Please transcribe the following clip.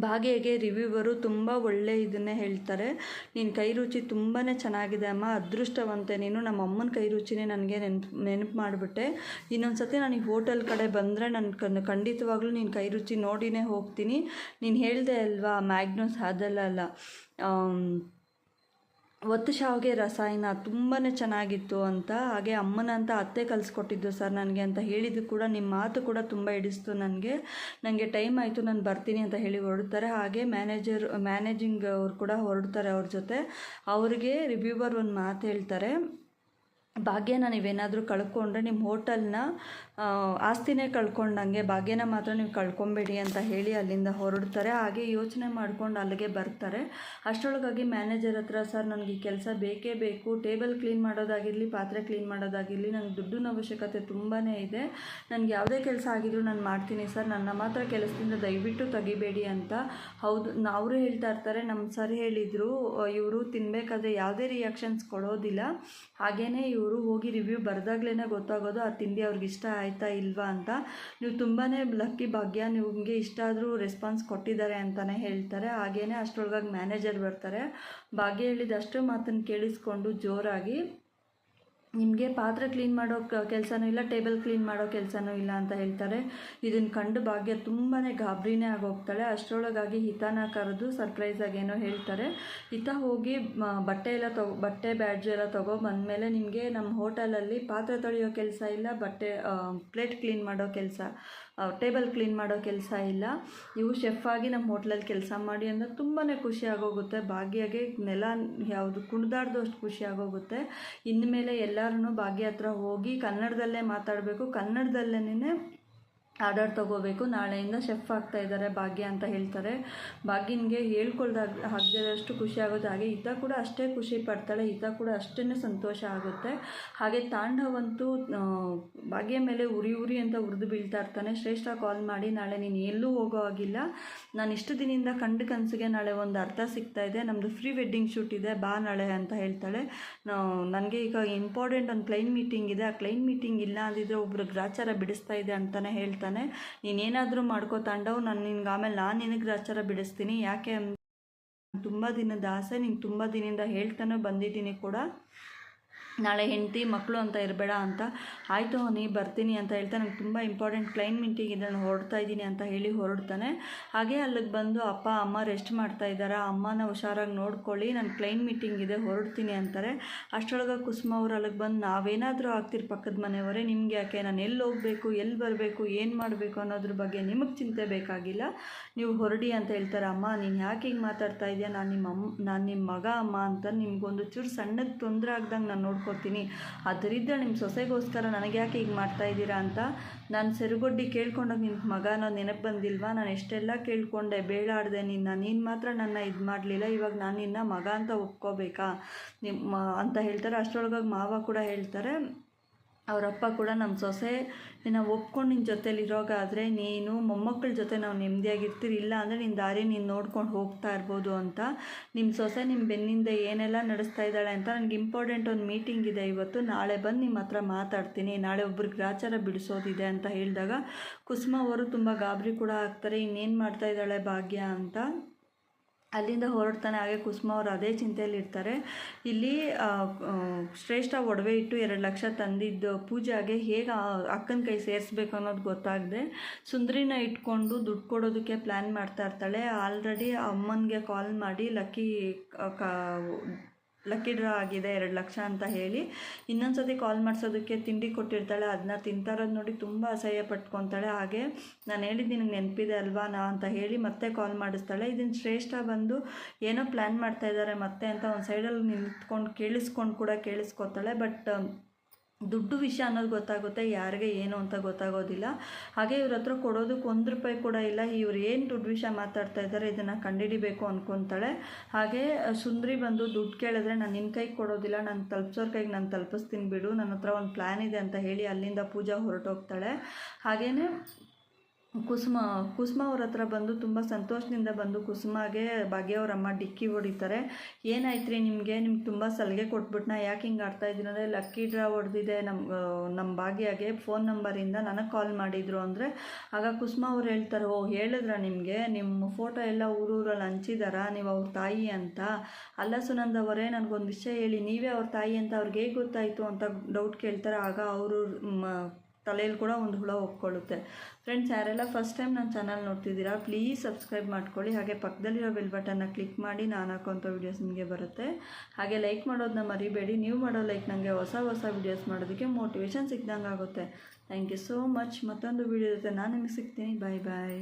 ಭಾಗ್ಯಗೆ ರಿವ್ಯೂವರು ತುಂಬ ಒಳ್ಳೆ ಇದನ್ನೇ ಹೇಳ್ತಾರೆ. ನಿನ್ನ ಕೈ ರುಚಿ ತುಂಬಾ ಚೆನ್ನಾಗಿದೆ ಅಮ್ಮ, ಅದೃಷ್ಟವಂತೆ. ನೀನು ನಮ್ಮ ಅಮ್ಮನ ಕೈ ರುಚಿನೇ ನನಗೆ ನೆನ್ಪು, ನೆನಪು ಮಾಡಿಬಿಟ್ಟೆ. ಇನ್ನೊಂದು ಸತಿ ನಾನು ಈ ಹೋಟೆಲ್ ಕಡೆ ಬಂದರೆ ನನ್ನ ಕಣ್ ಖಂಡಿತವಾಗ್ಲೂ ನಿನ್ನ ಕೈ ರುಚಿ ನೋಡಿನೇ ಹೋಗ್ತೀನಿ. ನೀನು ಹೇಳಿದೆ ಅಲ್ವಾ, ಮ್ಯಾಗ್ನೋಸ್ ಅದಲ್ಲ ಒತ್ತು ಶಾವಿಗೆ ರಸಾಯನ ತುಂಬಾ ಚೆನ್ನಾಗಿತ್ತು ಅಂತ, ಹಾಗೆ ಅಮ್ಮನ ಅಂತ ಅತ್ತೆ ಕಲಿಸ್ಕೊಟ್ಟಿದ್ದು ಸರ್ ನನಗೆ ಅಂತ ಹೇಳಿದ್ದು ಕೂಡ ನಿಮ್ಮ ಮಾತು ಕೂಡ ತುಂಬ ಹಿಡಿಸ್ತು ನನಗೆ. ನನಗೆ ಟೈಮ್ ಆಯಿತು, ನಾನು ಬರ್ತೀನಿ ಅಂತ ಹೇಳಿ ಹೊರಡ್ತಾರೆ. ಹಾಗೆ ಮ್ಯಾನೇಜರ್ ಮ್ಯಾನೇಜಿಂಗ್ ಅವ್ರು ಕೂಡ ಹೊರಡ್ತಾರೆ ಅವ್ರ ಜೊತೆ. ಅವ್ರಿಗೆ ರಿವ್ಯೂವರ್ ಒಂದು ಮಾತು ಹೇಳ್ತಾರೆ. ಭಾಗ್ಯನ ನೀವೇನಾದರೂ ಕಳ್ಕೊಂಡ್ರೆ ನಿಮ್ಮ ಹೋಟೆಲ್ನ ಆಸ್ತಿನೇ ಕಳ್ಕೊಂಡಂಗೆ, ಭಾಗ್ಯನ ಮಾತ್ರ ನೀವು ಕಳ್ಕೊಬೇಡಿ ಅಂತ ಹೇಳಿ ಅಲ್ಲಿಂದ ಹೊರಡ್ತಾರೆ. ಹಾಗೆ ಯೋಚನೆ ಮಾಡ್ಕೊಂಡು ಅಲ್ಲಿಗೆ ಬರ್ತಾರೆ. ಅಷ್ಟರೊಳಗಾಗಿ ಮ್ಯಾನೇಜರ್ ಹತ್ರ, ಸರ್, ನನಗೆ ಈ ಕೆಲಸ ಬೇಕೇ ಬೇಕು. ಟೇಬಲ್ ಕ್ಲೀನ್ ಮಾಡೋದಾಗಿರಲಿ, ಪಾತ್ರೆ ಕ್ಲೀನ್ ಮಾಡೋದಾಗಿರಲಿ ನನಗೆ ದುಡ್ಡಿನ ಅವಶ್ಯಕತೆ ತುಂಬಾ ಇದೆ. ನನಗೆ ಯಾವುದೇ ಕೆಲಸ ಆಗಿದ್ರೂ ನಾನು ಮಾಡ್ತೀನಿ. ಸರ್, ನನ್ನ ಮಾತ್ರ ಕೆಲಸದಿಂದ ದಯವಿಟ್ಟು ತೆಗಿಬೇಡಿ ಅಂತ ಹೌದು ಅವರು ಹೇಳ್ತಾ ಇರ್ತಾರೆ. ನಮ್ಮ ಸರ್ ಹೇಳಿದರು, ಇವರು ತಿನ್ನಬೇಕಾದ್ರೆ ಯಾವುದೇ ರಿಯಾಕ್ಷನ್ಸ್ ಕೊಡೋದಿಲ್ಲ. ಹಾಗೆಯೇ ಇವರು ಹೋಗಿ ರಿವ್ಯೂ ಬರೆದಾಗ್ಲೇ ಗೊತ್ತಾಗೋದು, ಆ ತಿಂಡಿ ಅವ್ರಿಗೆ ಇಷ್ಟ ಆಯ್ತಾ ಇಲ್ವಾ ಅಂತ. ನೀವು ತುಂಬಾ ಲಕ್ಕಿ ಭಾಗ್ಯ, ನಿಮಗೆ ಇಷ್ಟ ಆದರೂ ರೆಸ್ಪಾನ್ಸ್ ಕೊಟ್ಟಿದ್ದಾರೆ ಅಂತಲೇ ಹೇಳ್ತಾರೆ. ಹಾಗೇ ಅಷ್ಟರೊಳಗಾಗಿ ಮ್ಯಾನೇಜರ್ ಬರ್ತಾರೆ. ಭಾಗ್ಯ ಹೇಳಿದ ಅಷ್ಟು ಮಾತನ್ನು ಕೇಳಿಸ್ಕೊಂಡು ಜೋರಾಗಿ. ನಿಮಗೆ ಪಾತ್ರೆ ಕ್ಲೀನ್ ಮಾಡೋ ಕೆಲಸನೂ ಇಲ್ಲ ಟೇಬಲ್ ಕ್ಲೀನ್ ಮಾಡೋ ಕೆಲಸನೂ ಇಲ್ಲ ಅಂತ ಹೇಳ್ತಾರೆ. ಇದನ್ನು ಕಂಡು ಭಾಗ್ಯ ತುಂಬಾ ಗಾಬರಿನೇ ಆಗೋಗ್ತಾಳೆ. ಅಷ್ಟರೊಳಗಾಗಿ ಹಿತನ ಕರೆದು ಸರ್ಪ್ರೈಸಾಗಿ ಏನೋ ಹೇಳ್ತಾರೆ. ಹಿತ ಹೋಗಿ ಬಟ್ಟೆ ಎಲ್ಲ ತಗೋ ಬಟ್ಟೆ ಬ್ಯಾಡ್ಜ್ ಎಲ್ಲ ತಗೋ ಬಂದಮೇಲೆ ನಿಮಗೆ ನಮ್ಮ ಹೋಟೆಲಲ್ಲಿ ಪಾತ್ರೆ ತೊಳೆಯೋ ಕೆಲಸ ಇಲ್ಲ, ಬಟ್ಟೆ ಪ್ಲೇಟ್ ಕ್ಲೀನ್ ಮಾಡೋ ಕೆಲಸ ಟೇಬಲ್ ಕ್ಲೀನ್ ಮಾಡೋ ಕೆಲಸ ಇಲ್ಲ. ನೀವು ಶೆಫ್ ಆಗಿ ನಮ್ಮ ಹೋಟ್ಲಲ್ಲಿ ಕೆಲಸ ಮಾಡಿ ಅಂದರೆ ತುಂಬಾ ಖುಷಿ ಆಗೋಗುತ್ತೆ. ಭಾಗ್ಯಗೆ ನೆಲ ಯಾವುದು ಕುಣಿದಾಡ್ದು ಅಷ್ಟು ಖುಷಿ ಆಗೋಗುತ್ತೆ. ಇನ್ಮೇಲೆ ಎಲ್ಲರೂ ಭಾಗ್ಯ ಹತ್ರ ಹೋಗಿ ಕನ್ನಡದಲ್ಲೇ ಮಾತಾಡಬೇಕು. ಕನ್ನಡದಲ್ಲೇ ಆರ್ಡರ್ ತೊಗೋಬೇಕು. ನಾಳೆಯಿಂದ ಶೆಫ್ ಆಗ್ತಾ ಇದ್ದಾರೆ ಭಾಗ್ಯ ಅಂತ ಹೇಳ್ತಾರೆ. ಭಾಗ್ಯನಿಗೆ ಹೇಳ್ಕೊಳ್ದಾಗ ಆಗದಿರೋಷ್ಟು ಖುಷಿ ಆಗುತ್ತೆ ಹಾಗೆ ಈತ ಕೂಡ ಅಷ್ಟೇ ಖುಷಿ ಪಡ್ತಾಳೆ. ಈತ ಕೂಡ ಅಷ್ಟೇ ಸಂತೋಷ ಆಗುತ್ತೆ. ಹಾಗೆ ತಾಂಡವಂತೂ ಭಾಗ್ಯ ಮೇಲೆ ಉರಿ ಉರಿ ಅಂತ ಉರಿದು ಬೀಳ್ತಾ ಇರ್ತಾನೆ. ಶ್ರೇಷ್ಠ ಕಾಲ್ ಮಾಡಿ, ನಾಳೆ ನೀನು ಎಲ್ಲೂ ಹೋಗೋ ಆಗಿಲ್ಲ ನಾನು ಇಷ್ಟು ದಿನದಿಂದ ಕಂಡು ಕನಸಿಗೆ ನಾಳೆ ಒಂದು ಅರ್ಥ ಸಿಗ್ತಾ ಇದೆ. ನಮ್ಮದು ಫ್ರೀ ವೆಡ್ಡಿಂಗ್ ಶೂಟ್ ಇದೆ. ಬಾ ನಾಳೆ ಅಂತ ಹೇಳ್ತಾಳೆ. ನನಗೆ ಈಗ ಇಂಪಾರ್ಟೆಂಟ್ ಒಂದು ಕ್ಲೈನ್ ಮೀಟಿಂಗ್ ಇದೆ. ಆ ಕ್ಲೈನ್ ಮೀಟಿಂಗ್ ಇಲ್ಲ ಅಂದಿದ್ರೆ ಒಬ್ಬರು ಗ್ರಾಚಾರ ಬಿಡಿಸ್ತಾ ಇದೆ ಅಂತಲೇ ಹೇಳ್ತಾನೆ ಹೇಳ್ತಾನೆ ನೀನೇನಾದರೂ ಮಾಡ್ಕೋ ತಾಂಡವ್, ನಾನು ನಿನ್ಗೆ ಆಮೇಲೆ ನಾನು ನಿನಗೆ ಆಚಾರ ಬಿಡಿಸ್ತೀನಿ. ಯಾಕೆ ತುಂಬ ದಿನದ ಆಸೆ ನೀನು ತುಂಬ ದಿನದಿಂದ ಹೇಳ್ತಾನೆ ಬಂದಿದ್ದೀನಿ ಕೂಡ. ನಾಳೆ ಹೆಂಡತಿ ಮಕ್ಕಳು ಅಂತ ಇರಬೇಡ ಅಂತ. ಆಯಿತು ನೀ ಬರ್ತೀನಿ ಅಂತ ಹೇಳ್ತಾ ನನಗೆ ತುಂಬ ಇಂಪಾರ್ಟೆಂಟ್ ಕ್ಲೈನ್ ಮೀಟಿಂಗ್ ಇದೆ, ನಾನು ಹೊರಡ್ತಾ ಇದ್ದೀನಿ ಅಂತ ಹೇಳಿ ಹೊರಡ್ತಾನೆ. ಹಾಗೆ ಅಲ್ಲಿಗೆ ಬಂದು ಅಪ್ಪ, ಅಮ್ಮ ರೆಸ್ಟ್ ಮಾಡ್ತಾ ಇದ್ದಾರೆ? ಅಮ್ಮನ ಹುಷಾರಾಗಿ ನೋಡ್ಕೊಳ್ಳಿ ನನ್ನ ಕ್ಲೈನ್ ಮೀಟಿಂಗ್ ಇದೆ, ಹೊರಡ್ತೀನಿ ಅಂತಾರೆ. ಅಷ್ಟರೊಳಗೆ ಕುಸುಮ ಅವ್ರು ಅಲ್ಲಿಗೆ ಬಂದು, ನಾವೇನಾದರೂ ಆಗ್ತಿರ್ ಪಕ್ಕದ ಮನೆಯವರೇ? ನಿಮ್ಗೆ ಯಾಕೆ? ನಾನು ಎಲ್ಲಿ ಹೋಗಬೇಕು ಎಲ್ಲಿ ಬರಬೇಕು, ಏನು ಮಾಡಬೇಕು ಅನ್ನೋದ್ರ ಬಗ್ಗೆ ನಿಮಗೆ ಚಿಂತೆ ಬೇಕಾಗಿಲ್ಲ. ನೀವು ಹೊರಡಿ ಅಂತ ಹೇಳ್ತಾರೆ. ಅಮ್ಮ, ನೀನು ಯಾಕೆ ಹಿಂಗೆ ಮಾತಾಡ್ತಾ ಇದೆಯಾ? ನಾನು ನಿಮ್ಮ ಅಮ್ಮ ನಾನು ನಿಮ್ಮ ಮಗ, ಅಮ್ಮ ಅಂತ ನಿಮ್ಗೊಂದು ಚೂರು ಸಣ್ಣದ ತೊಂದರೆ ಆಗ್ದಂಗೆ ನಾನು ನೋಡ್ಕೊ ಮಾಡ್ಕೋತೀನಿ ಅದರಿಂದ ನಿಮ್ಮ ಸೊಸೆಗೋಸ್ಕರ ನನಗೆ ಯಾಕೆ ಈಗ ಮಾಡ್ತಾ ಇದ್ದೀರಾ ಅಂತ ನಾನು ಸೆರುಗೊಡ್ಡಿ ಕೇಳ್ಕೊಂಡಾಗ ನಿನ್ನ ಮಗ ಅನ್ನೋ ನೆನಪು ಬಂದಿಲ್ವಾ? ನಾನು ಎಷ್ಟೆಲ್ಲ ಕೇಳ್ಕೊಂಡೆ, ಬೇಡಾಡ್ದೆ ನಿನ್ನ. ನೀನು ಮಾತ್ರ ನನ್ನ ಇದು ಮಾಡಲಿಲ್ಲ. ಇವಾಗ ನಾನು ನಿನ್ನ ಮಗ ಅಂತ ಒಪ್ಕೋಬೇಕಾ? ನಿಮ್ಮ, ಅಂತ ಹೇಳ್ತಾರೆ. ಅಷ್ಟರೊಳಗಾಗಿ ಮಾವ ಕೂಡ ಹೇಳ್ತಾರೆ ಅವರಪ್ಪ ಕೂಡ ನಮ್ಮ ಸೊಸೆ. ನಾವು ಒಪ್ಕೊಂಡು ನಿನ್ನ ಜೊತೇಲಿ ಇರೋಗಾದರೆ ನೀನು ಮೊಮ್ಮಕ್ಕಳ ಜೊತೆ ನಾವು ನೆಮ್ಮದಿಯಾಗಿರ್ತೀರಿ ಇಲ್ಲ ಅಂದರೆ ನಿನ್ನ ದಾರಿ ನೀನು ನೋಡ್ಕೊಂಡು ಹೋಗ್ತಾ ಇರ್ಬೋದು ಅಂತ. ನಿಮ್ಮ ಸೊಸೆ ನಿಮ್ಮ ಬೆನ್ನಿಂದ ಏನೆಲ್ಲ ನಡೆಸ್ತಾ ಇದ್ದಾಳೆ ಅಂತ ನನಗೆ ಇಂಪಾರ್ಟೆಂಟ್ ಒಂದು ಮೀಟಿಂಗ್ ಇದೆ ಇವತ್ತು. ನಾಳೆ ಬಂದು ನಿಮ್ಮ ಹತ್ರ ಮಾತಾಡ್ತೀನಿ. ನಾಳೆ ಒಬ್ರಿಗೆ ಗ್ರಾಚಾರ ಬಿಡಿಸೋದಿದೆ ಅಂತ ಹೇಳಿದಾಗ ಕುಸುಮ ಅವರು ತುಂಬ ಗಾಬರಿ ಕೂಡ ಆಗ್ತಾರೆ. ಇನ್ನೇನು ಮಾಡ್ತಾ ಇದ್ದಾಳೆ ಭಾಗ್ಯ ಅಂತ. ಅಲ್ಲಿಂದ ಹೊರಡ್ತಾನೆ. ಹಾಗೆ ಕುಸುಮ ಅವರು ಅದೇ ಚಿಂತೆಯಲ್ಲಿ ಇರ್ತಾರೆ. ಇಲ್ಲಿ ಶ್ರೇಷ್ಠ ಒಡವೆ ಇಟ್ಟು ಎರಡು ಲಕ್ಷ ತಂದಿದ್ದು ಪೂಜಾಗೆ ಹೇಗೆ ಅಕ್ಕನ ಕೈ ಸೇರಿಸ್ಬೇಕು ಅನ್ನೋದು ಗೊತ್ತಾಗದೆ, ಸುಂದರಿನ ಇಟ್ಕೊಂಡು ದುಡ್ಡು ಕೊಡೋದಕ್ಕೆ ಪ್ಲ್ಯಾನ್ ಮಾಡ್ತಾ ಇರ್ತಾಳೆ. ಆಲ್ರೆಡಿ ಅಮ್ಮನಿಗೆ ಕಾಲ್ ಮಾಡಿ, ಲಕ್ಕಿ ಲಕ್ಕಿ ಡ್ರಾ ಆಗಿದೆ, ಎರಡು ಲಕ್ಷ ಅಂತ ಹೇಳಿ. ಇನ್ನೊಂದು ಸತಿ ಕಾಲ್ ಮಾಡಿಸೋದಕ್ಕೆ ತಿಂಡಿ ಕೊಟ್ಟಿರ್ತಾಳೆ ಅದನ್ನ ತಿಂತಾರೋದು ನೋಡಿ ತುಂಬ ಅಸಹ್ಯ ಪಟ್ಕೊತಾಳೆ. ಹಾಗೆ ನಾನು ಹೇಳಿದ್ದೀನಿ ನೆನಪಿದೆ ಅಲ್ವಾ ನಾ ಅಂತ ಹೇಳಿ ಮತ್ತೆ ಕಾಲ್ ಮಾಡಿಸ್ತಾಳೆ. ಇದನ್ನು ಶ್ರೇಷ್ಠ ಬಂದು ಏನೋ ಪ್ಲ್ಯಾನ್ ಮಾಡ್ತಾ ಇದ್ದಾರೆ ಮತ್ತೆ ಅಂತ ಒಂದು ಸೈಡಲ್ಲಿ ನಿಂತ್ಕೊಂಡು ಕೇಳಿಸ್ಕೊಂಡು ಕೂಡ ಕೇಳಿಸ್ಕೊತಾಳೆ. ಬಟ್ ದುಡ್ಡು ವಿಷಯ ಅನ್ನೋದು ಗೊತ್ತಾಗುತ್ತೆ, ಯಾರಿಗೆ ಏನು ಅಂತ ಗೊತ್ತಾಗೋದಿಲ್ಲ. ಹಾಗೆ ಇವ್ರ ಹತ್ರ ಕೊಡೋದಕ್ಕೆ ಒಂದು ರೂಪಾಯಿ ಕೂಡ ಇಲ್ಲ. ಇವ್ರು ಏನು ದುಡ್ಡು ವಿಷಯ ಮಾತಾಡ್ತಾ ಇದ್ದಾರೆ, ಇದನ್ನು ಕಂಡುಹಿಡಿಬೇಕು ಅಂದ್ಕೊತಾಳೆ ಹಾಗೆ, ಸುಂದ್ರಿ ಬಂದು ದುಡ್ಡು ಕೇಳಿದ್ರೆ, ನಾನು ನಿನ್ನ ಕೈಗೆ ಕೊಡೋದಿಲ್ಲ, ನಾನು ತಲುಪ್ಸೋರ್ ಕೈಗೆ ನಾನು ತಲುಪಿಸ್ತೀನಿ ಬಿಡು ನನ್ನ ಹತ್ರ ಒಂದು ಪ್ಲ್ಯಾನ್ ಇದೆ ಅಂತ ಹೇಳಿ ಅಲ್ಲಿಂದ ಪೂಜಾ ಹೊರಟೋಗ್ತಾಳೆ. ಹಾಗೆಯೇ ಕುಸುಮ ಕುಸುಮ ಅವ್ರ ಹತ್ರ ಬಂದು ತುಂಬ ಸಂತೋಷದಿಂದ ಬಂದು ಕುಸುಮಾಗೆ ಭಾಗ್ಯವರಮ್ಮ ಡಿಕ್ಕಿ ಹೊಡಿತಾರೆ. ಏನಾಯ್ತು ರೀ ನಿಮಗೆ? ನಿಮ್ಗೆ ತುಂಬ ಸಲಿಗೆ ಕೊಟ್ಬಿಟ್ನಾ? ಯಾಕೆ ಹಿಂಗೆ ಆಡ್ತಾ ಇದ್ದೀನಿ ಅಂದರೆ ಲಕ್ಕಿ ಡ್ರಾ ಹೊಡೆದಿದೆ ನಮ್ಮ ನಮ್ಮ ಭಾಗ್ಯಾಗೆ ಫೋನ್ ನಂಬರಿಂದ ನನಗೆ ಕಾಲ್ ಮಾಡಿದರು ಅಂದರೆ, ಆಗ ಕುಸುಮ ಅವ್ರು ಹೇಳ್ತಾರೆ, ಓ, ಹೇಳಿದ್ರ ನಿಮಗೆ? ನಿಮ್ಮ ಫೋಟೋ ಎಲ್ಲ ಊರೂರಲ್ಲಿ ಹಂಚಿದಾರ? ನೀವು ಅವ್ರ ತಾಯಿ ಅಂತ. ಅಲ್ಲ ಸುನಂದ್ ಅವರೇ, ನನಗೊಂದು ವಿಷಯ ಹೇಳಿ. ನೀವೇ ಅವ್ರ ತಾಯಿ ಅಂತ ಅವ್ರಿಗೆ ಹೇಗೆ ಗೊತ್ತಾಯಿತು ಅಂತ ಡೌಟ್ ಕೇಳ್ತಾರೆ. ಆಗ ಅವರು ತಲೆಯಲ್ಲಿ ಕೂಡ ಒಂದು ಹುಳ ಒಪ್ಕೊಳ್ಳುತ್ತೆ ಫ್ರೆಂಡ್ಸ್ ಯಾರೆಲ್ಲ ಫಸ್ಟ್ ಟೈಮ್ ನನ್ನ ಚಾನಲ್ ನೋಡ್ತಿದ್ದೀರಾ ಪ್ಲೀಸ್ ಸಬ್ಸ್ಕ್ರೈಬ್ ಮಾಡ್ಕೊಳ್ಳಿ. ಹಾಗೆ ಪಕ್ಕದಲ್ಲಿರೋ ಬೆಲ್ ಬಟನ್ನ ಕ್ಲಿಕ್ ಮಾಡಿ ನಾನು ಹಾಕೋಂಥ ವೀಡಿಯೋಸ್ ನಿಮಗೆ ಬರುತ್ತೆ. ಹಾಗೆ ಲೈಕ್ ಮಾಡೋದನ್ನ ಮರಿಬೇಡಿ. ನೀವು ಮಾಡೋ ಲೈಕ್ ನನಗೆ ಹೊಸ ಹೊಸ ವೀಡಿಯೋಸ್ ಮಾಡೋದಕ್ಕೆ ಮೋಟಿವೇಶನ್ ಸಿಕ್ದಂಗೆ ಆಗುತ್ತೆ ಥ್ಯಾಂಕ್ ಯು ಸೋ ಮಚ್ ಮತ್ತೊಂದು ವೀಡಿಯೋ ಜೊತೆ ನಾನು ನಿಮಗೆ ಸಿಗ್ತೀನಿ. ಬಾಯ್ ಬಾಯ್